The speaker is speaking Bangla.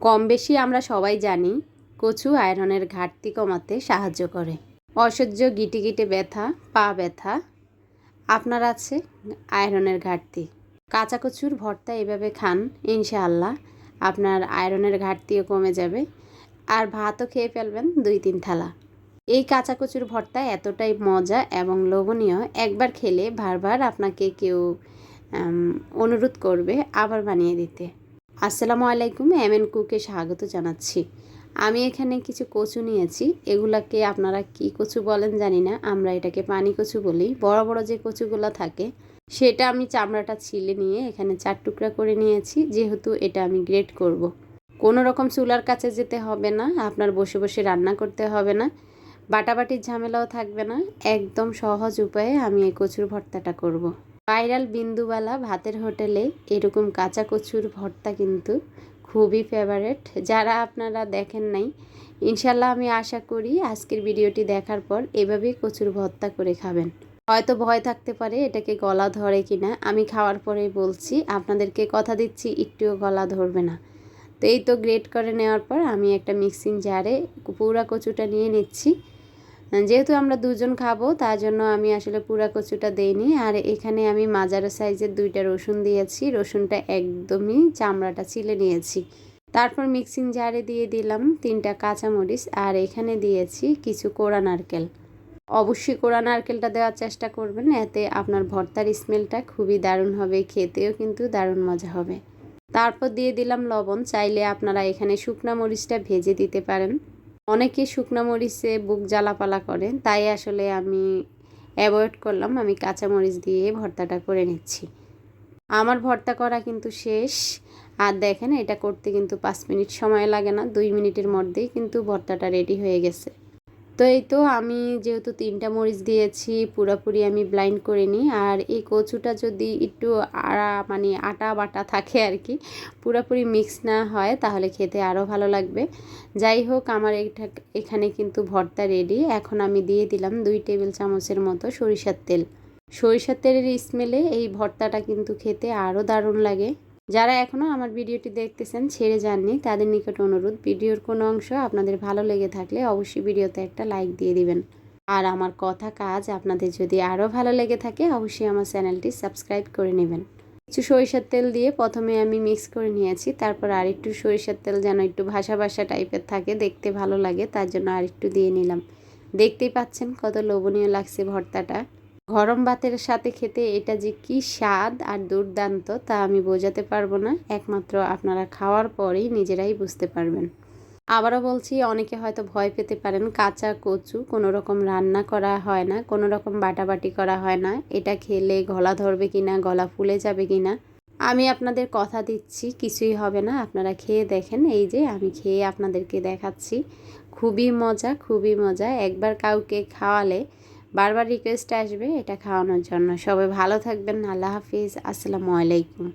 কম বেশি আমরা সবাই জানি, কচু আয়রনের ঘাটতি কমাতে সাহায্য করে। অসহ্য গিটে গিটে ব্যথা, পা ব্যথা, আপনার আছে আয়রনের ঘাটতি। কাঁচা কচুর ভর্তা এভাবে খান, ইনশাআল্লাহ আপনার আয়রনের ঘাটতিও কমে যাবে। আর ভাতও খেয়ে ফেলবেন দুই তিন থালা। এই কাঁচা কচুর ভর্তা এতটাই মজা এবং লোভনীয়, একবার খেলে বারবার আপনাকে কেউ অনুরোধ করবে আবার বানিয়ে দিতে। আসসালামু আলাইকুম এম এন কুকে স্বাগত জানাচ্ছি আমি এখানে কিছু কচু নিয়েছি এগুলাকে আপনারা কি কচু বলেন জানি না, আমরা এটাকে পানি কচু বলি বড় বড় যে কচুগুলো থাকে, সেটা আমি চামড়াটা ছিলে নিয়ে এখানে চার টুকরা করে নিয়েছি, যেহেতু এটা আমি গ্রেট করব। কোনো রকম চুলার কাছে যেতে হবে না, আপনার বসে বসে রান্না করতে হবে না, বাটাবাটির ঝামেলাও থাকবে না একদম সহজ উপায়ে আমি এই কচুর ভর্তাটা করব। ভাইরাল বিন্দুবালা ভাতের হোটেলে এরকম কাঁচা কচুর ভর্তা কিন্তু খুবই ফেভারেট যারা আপনারা দেখেন নাই ইনশাল্লাহ আমি আশা করি আজকের ভিডিওটি দেখার পর এভাবেই কচুর ভর্তা করে খাবেন। হয়তো ভয় থাকতে পারে এটাকে গলা ধরে কিনা, আমি খাওয়ার পরেই বলছি, আপনাদেরকে কথা দিচ্ছি, একটুও গলা ধরবে না। তো এই তো গ্রেট করে নেওয়ার পর আমি একটা মিক্সিং জারে পুরা কচুটা নিয়ে নিচ্ছি। যেহেতু আমরা দুজন খাব, তার জন্য আমি আসলে পুরা কচুটা দেইনি। আর এখানে আমি মাজারো সাইজের দুইটা রসুন দিয়েছি। রসুনটা একদমই চামড়াটা ছিলে নিয়েছি। তারপর মিক্সিং জারে দিয়ে দিলাম তিনটা কাঁচামরিচ আর এখানে দিয়েছি কিছু কোড়া নারকেল। অবশ্যই কোড়া নারকেলটা দেওয়ার চেষ্টা করবেন, এতে আপনার ভর্তার স্মেলটা খুবই দারুণ হবে, খেতেও কিন্তু দারুণ মজা হবে। তারপর দিয়ে দিলাম লবণ, চাইলে আপনারা এখানে শুকনা মরিচটা ভেজে দিতে পারেন। অনেকে শুকনা মরিচে বুক জ্বালাপালা করেন, তাই আসলে আমি অ্যাভয়েড করলাম। আমি কাঁচা মরিচ দিয়ে ভর্তাটা করে নিচ্ছি। আমার ভর্তা করা কিন্তু শেষ। আর দেখেন, এটা করতে কিন্তু পাঁচ মিনিট সময় লাগে না, দুই মিনিটের মধ্যেই কিন্তু ভর্তাটা রেডি হয়ে গেছে। তো এই তো আমি যেহেতু তিনটা মরিচ দিয়েছি, পুরোপুরি আমি ব্লাইন্ড করে নিই। আর এই কচুটা যদি একটু আড়া মানে আটা বাটা থাকে আর কি, পুরোপুরি মিক্স না হয়, তাহলে খেতে আরও ভালো লাগবে। যাই হোক, আমার এটা এখানে কিন্তু ভর্তা রেডি এখন আমি দিয়ে দিলাম দুই টেবিল চামচের মতো সরিষার তেল। সরিষার তেলের স্মেলে এই ভর্তাটা কিন্তু খেতে আরও দারুণ লাগে। যারা এখনও আমার ভিডিওটি দেখতেছেন, ছেড়ে যাননি, তাদের নিকট অনুরোধ, ভিডিওর কোনো অংশ আপনাদের ভালো লেগে থাকলে অবশ্যই ভিডিওতে একটা লাইক দিয়ে দিবেন। আর আমার কথা কাজ আপনাদের যদি আরও ভালো লেগে থাকে, অবশ্যই আমার চ্যানেলটি সাবস্ক্রাইব করে নেবেন। কিছু সরিষার তেল দিয়ে প্রথমে আমি মিক্স করে নিয়েছি, তারপর আর একটু সরিষার তেল যেন একটু ভাসা ভাসা টাইপের থাকে, দেখতে ভালো লাগে, তার জন্য আর একটু দিয়ে নিলাম। দেখতেই পাচ্ছেন কত লোভনীয় লাগছে ভর্তাটা। গরম ভাতের সাথে খেতে এটা যে কি স্বাদ আর দুর্দান্ত তা আমি বোঝাতে পারব না। একমাত্র আপনারা খাওয়ার পরেই নিজেরাই বুঝতে পারবেন। আবারও বলছি, অনেকে হয়তো ভয় পেতে পারেন, কাঁচা কচু কোনো রকম রান্না করা হয় না, কোনো রকম বাটাবাটি করা হয় না, এটা খেলে গলা ধরবে কি না গলা ফুলে যাবে কিনা। আমি আপনাদের কথা দিচ্ছি, কিছুই হবে না, আপনারা খেয়ে দেখেন, এই যে আমি খেয়ে আপনাদেরকে দেখাচ্ছি। খুবই মজা খুবই মজা, একবার কাউকে খাওয়ালে বারবার রিকোয়েস্ট আসবে এটা খাওয়ানোর জন্য। সবাই ভালো থাকবেন। আল্লাহ হাফিজ। আসসালামু আলাইকুম।